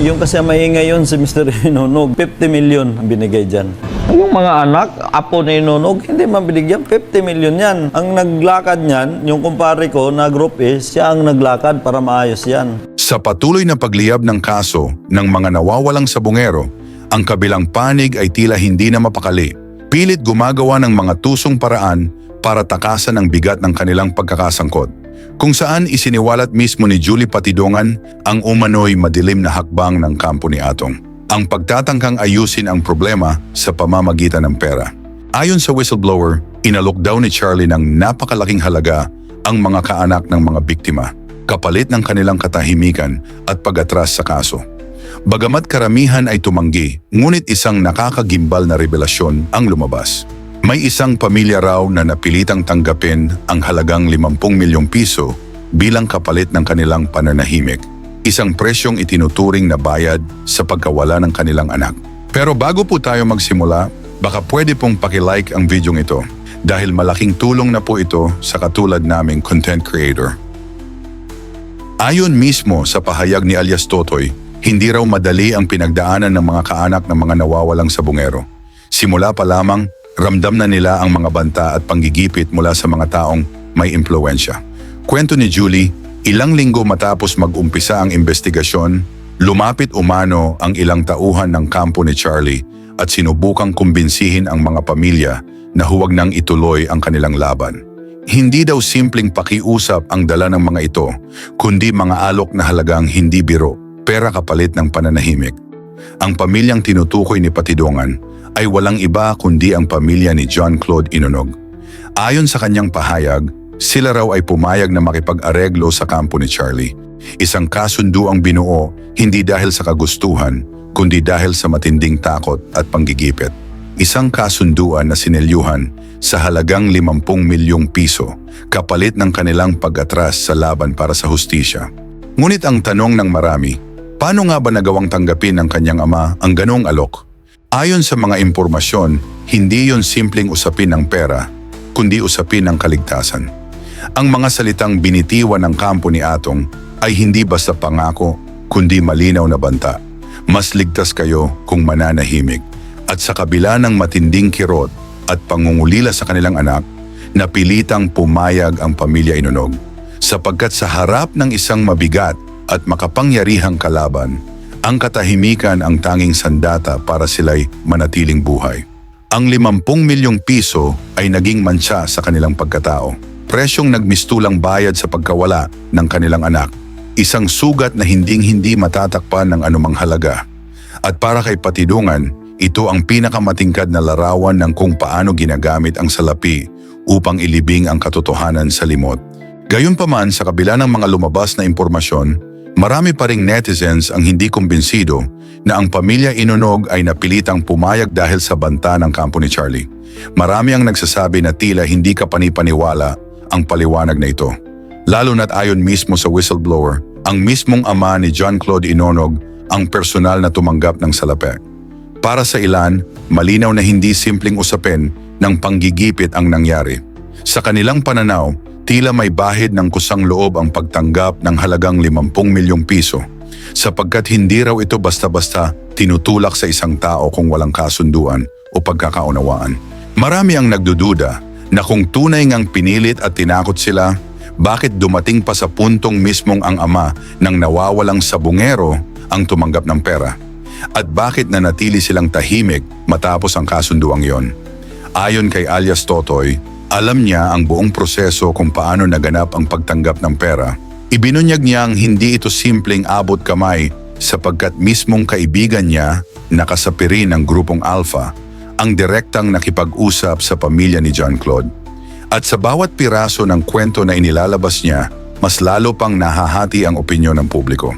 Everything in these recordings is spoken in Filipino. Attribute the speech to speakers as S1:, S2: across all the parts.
S1: Yung kasi maingay yun si Mr. Inunog, 50 million ang binigay dyan. Yung mga anak, apo ni Inunog, hindi man binigyan, 50 million yan. Ang naglakad niyan, yung kumpare ko na group is, siya ang naglakad para maayos yan.
S2: Sa patuloy na pagliyab ng kaso ng mga nawawalang sabungero, ang kabilang panig ay tila hindi na mapakali. Pilit gumagawa ng mga tusong paraan para takasan ang bigat ng kanilang pagkakasangkot. Kung saan isiniwalat mismo ni Julie Patidongan ang umano'y madilim na hakbang ng kampo ni Atong. Ang pagtatangkang ayusin ang problema sa pamamagitan ng pera. Ayon sa whistleblower, inalok daw ni Charlie ng napakalaking halaga ang mga kaanak ng mga biktima, kapalit ng kanilang katahimikan at pag-atras sa kaso. Bagamat karamihan ay tumanggi, ngunit isang nakakagimbal na revelasyon ang lumabas. May isang pamilya raw na napilitang tanggapin ang halagang 50 milyong piso bilang kapalit ng kanilang pananahimik. Isang presyong itinuturing na bayad sa pagkawala ng kanilang anak. Pero bago po tayo magsimula, baka pwede pong pakilike ang videong ito dahil malaking tulong na po ito sa katulad naming content creator. Ayon mismo sa pahayag ni alias Totoy, hindi raw madali ang pinagdaanan ng mga kaanak ng mga nawawalang sabungero. Simula pa lamang, ramdam na nila ang mga banta at panggigipit mula sa mga taong may impluensya. Kwento ni Julie, ilang linggo matapos mag-umpisa ang investigasyon, lumapit umano ang ilang tauhan ng kampo ni Charlie at sinubukang kumbinsihin ang mga pamilya na huwag nang ituloy ang kanilang laban. Hindi daw simpleng pakiusap ang dala ng mga ito, kundi mga alok na halagang hindi biro, pera kapalit ng pananahimik. Ang pamilyang tinutukoy ni Patidongan ay walang iba kundi ang pamilya ni John Claude Inonog. Ayon sa kanyang pahayag, sila raw ay pumayag na makipag-areglo sa kampo ni Charlie. Isang kasundo ang binuo hindi dahil sa kagustuhan, kundi dahil sa matinding takot at panggigipit. Isang kasunduan na sinelyuhan sa halagang 50 milyong piso, kapalit ng kanilang pag-atras sa laban para sa hustisya. Ngunit ang tanong ng marami, paano nga ba nagawang tanggapin ng kanyang ama ang ganong alok? Ayon sa mga impormasyon, hindi yon simpleng usapin ng pera, kundi usapin ng kaligtasan. Ang mga salitang binitiwan ng kampo ni Atong ay hindi basta pangako, kundi malinaw na banta. Mas ligtas kayo kung mananahimik. At sa kabila ng matinding kirot at pangungulila sa kanilang anak, napilitang pumayag ang pamilya Inunog. Sapagkat sa harap ng isang mabigat at makapangyarihang kalaban, ang katahimikan ang tanging sandata para sila'y manatiling buhay. Ang 50 milyong piso ay naging mantsa sa kanilang pagkatao. Presyong nagmistulang bayad sa pagkawala ng kanilang anak. Isang sugat na hinding-hindi matatakpan ng anumang halaga. At para kay Patidungan, ito ang pinakamatingkad na larawan ng kung paano ginagamit ang salapi upang ilibing ang katotohanan sa limot. Gayunpaman sa kabila ng mga lumabas na impormasyon, marami pa ring netizens ang hindi kumbinsido na ang pamilya Inunog ay napilitang pumayag dahil sa banta ng kampo ni Charlie. Marami ang nagsasabi na tila hindi ka panipaniwala ang paliwanag na ito. Lalo na't ayon mismo sa whistleblower, ang mismong ama ni John Claude Inonog ang personal na tumanggap ng salapi. Para sa ilan, malinaw na hindi simpleng usapin ng panggigipit ang nangyari. Sa kanilang pananaw, tila may bahid ng kusang loob ang pagtanggap ng halagang 50 milyong piso sapagkat hindi raw ito basta-basta tinutulak sa isang tao kung walang kasunduan o pagkakaunawaan. Marami ang nagdududa na kung tunay ngang pinilit at tinakot sila, bakit dumating pa sa puntong mismong ang ama ng nawawalang sabungero ang tumanggap ng pera? At bakit nanatili silang tahimik matapos ang kasunduang yon? Ayon kay alias Totoy, alam niya ang buong proseso kung paano naganap ang pagtanggap ng pera. Ibinunyag niyang hindi ito simpleng abot kamay sapagkat mismong kaibigan niya, nakasapirin ng grupong Alpha, ang direktang nakipag-usap sa pamilya ni John Claude. At sa bawat piraso ng kwento na inilalabas niya, mas lalo pang nahahati ang opinyon ng publiko.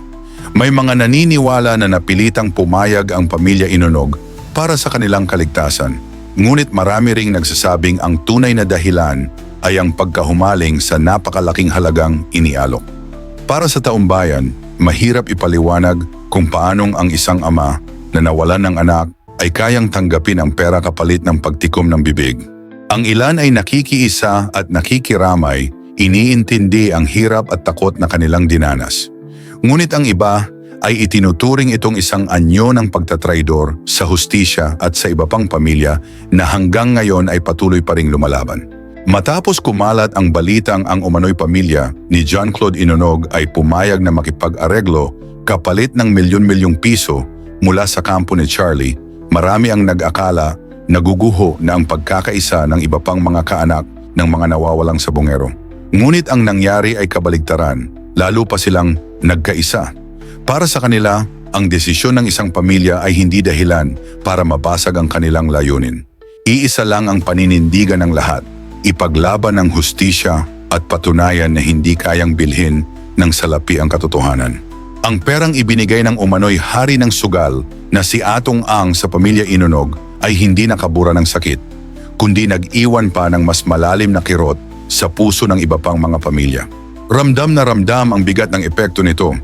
S2: May mga naniniwala na napilitang pumayag ang pamilya Inunog para sa kanilang kaligtasan. Ngunit marami ring nagsasabing ang tunay na dahilan ay ang pagkahumaling sa napakalaking halagang inialok. Para sa taumbayan, mahirap ipaliwanag kung paanong ang isang ama na nawalan ng anak ay kayang tanggapin ang pera kapalit ng pagtikom ng bibig. Ang ilan ay nakikiisa at nakikiramay, iniintindi ang hirap at takot na kanilang dinanas. Ngunit ang iba ay itinuturing itong isang anyo ng pagtatraidor sa hustisya at sa iba pang pamilya na hanggang ngayon ay patuloy pa ring lumalaban. Matapos kumalat ang balitang ang umano'y pamilya ni John Claude Inonog ay pumayag na makipag-areglo kapalit ng milyon-milyong piso mula sa kampo ni Charlie, marami ang nag-akala naguguho na ang pagkakaisa ng iba pang mga kaanak ng mga nawawalang sabongero. Ngunit ang nangyari ay kabaligtaran, lalo pa silang nagkaisa. Para sa kanila, ang desisyon ng isang pamilya ay hindi dahilan para mabasag ang kanilang layunin. Iisa lang ang paninindigan ng lahat, ipaglaban ang hustisya at patunayan na hindi kayang bilhin ng salapi ang katotohanan. Ang perang ibinigay ng umano'y hari ng sugal na si Atong Ang sa pamilya Inunog ay hindi nakabura ng sakit, kundi nag-iwan pa ng mas malalim na kirot sa puso ng iba pang mga pamilya. Ramdam na ramdam ang bigat ng epekto nito.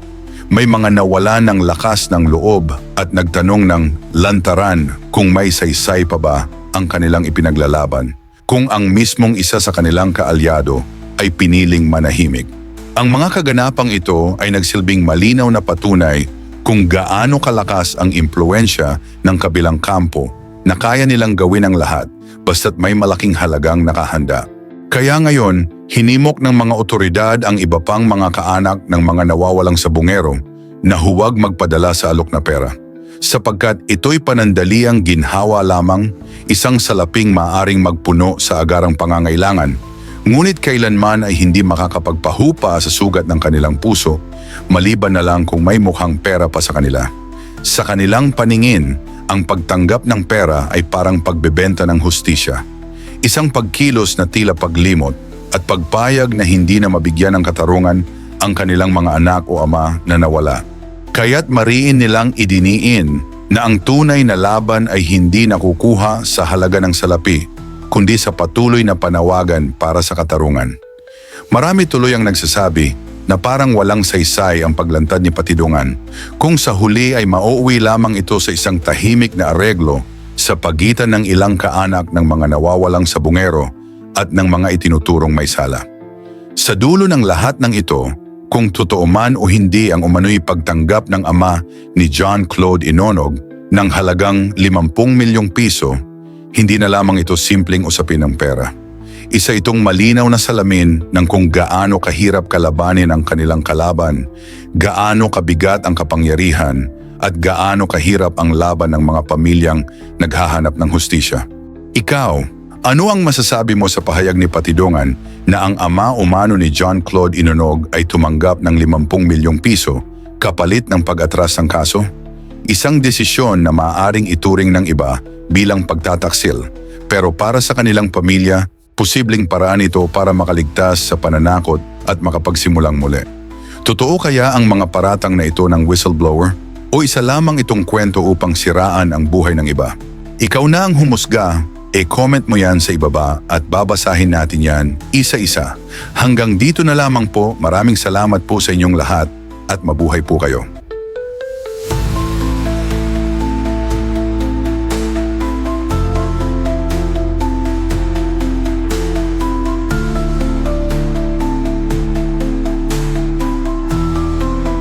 S2: May mga nawala ng lakas ng loob at nagtanong ng lantaran kung may saysay pa ba ang kanilang ipinaglalaban, kung ang mismong isa sa kanilang kaalyado ay piniling manahimik. Ang mga kaganapang ito ay nagsilbing malinaw na patunay kung gaano kalakas ang impluensya ng kabilang kampo na kaya nilang gawin ang lahat basta't may malaking halagang nakahanda. Kaya ngayon, hinimok ng mga otoridad ang iba pang mga kaanak ng mga nawawalang sabungero na huwag magpadala sa alok na pera. Sapagkat ito'y panandaliang ginhawa lamang, isang salaping maaring magpuno sa agarang pangangailangan, ngunit kailanman ay hindi makakapagpahupa sa sugat ng kanilang puso, maliban na lang kung may mukhang pera pa sa kanila. Sa kanilang paningin, ang pagtanggap ng pera ay parang pagbebenta ng hustisya. Isang pagkilos na tila paglimot at pagpayag na hindi na mabigyan ng katarungan ang kanilang mga anak o ama na nawala. Kaya't mariin nilang idiniin na ang tunay na laban ay hindi nakukuha sa halaga ng salapi, kundi sa patuloy na panawagan para sa katarungan. Marami tuloy ang nagsasabi na parang walang saysay ang paglantad ni Patidungan kung sa huli ay mauuwi lamang ito sa isang tahimik na areglo sa pagitan ng ilang kaanak ng mga nawawalang sabungero at ng mga itinuturong may sala. Sa dulo ng lahat ng ito, kung totoo man o hindi ang umano'y pagtanggap ng ama ni John Claude Inonog ng halagang 50 milyong piso, hindi na lamang ito simpleng usapin ng pera. Isa itong malinaw na salamin ng kung gaano kahirap kalabanin ang kanilang kalaban, gaano kabigat ang kapangyarihan, at gaano kahirap ang laban ng mga pamilyang naghahanap ng hustisya. Ikaw, ano ang masasabi mo sa pahayag ni Patidongan na ang ama umano ni John Claude Inonog ay tumanggap ng 50 milyong piso kapalit ng pag-atras ng kaso? Isang desisyon na maaaring ituring ng iba bilang pagtataksil, pero para sa kanilang pamilya, posibleng paraan ito para makaligtas sa pananakot at makapagsimulang muli. Totoo kaya ang mga paratang na ito ng whistleblower? O isa lamang itong kwento upang siraan ang buhay ng iba? Ikaw na ang humusga, e-comment mo yan sa ibaba at babasahin natin yan isa-isa. Hanggang dito na lamang po, maraming salamat po sa inyong lahat at mabuhay po kayo.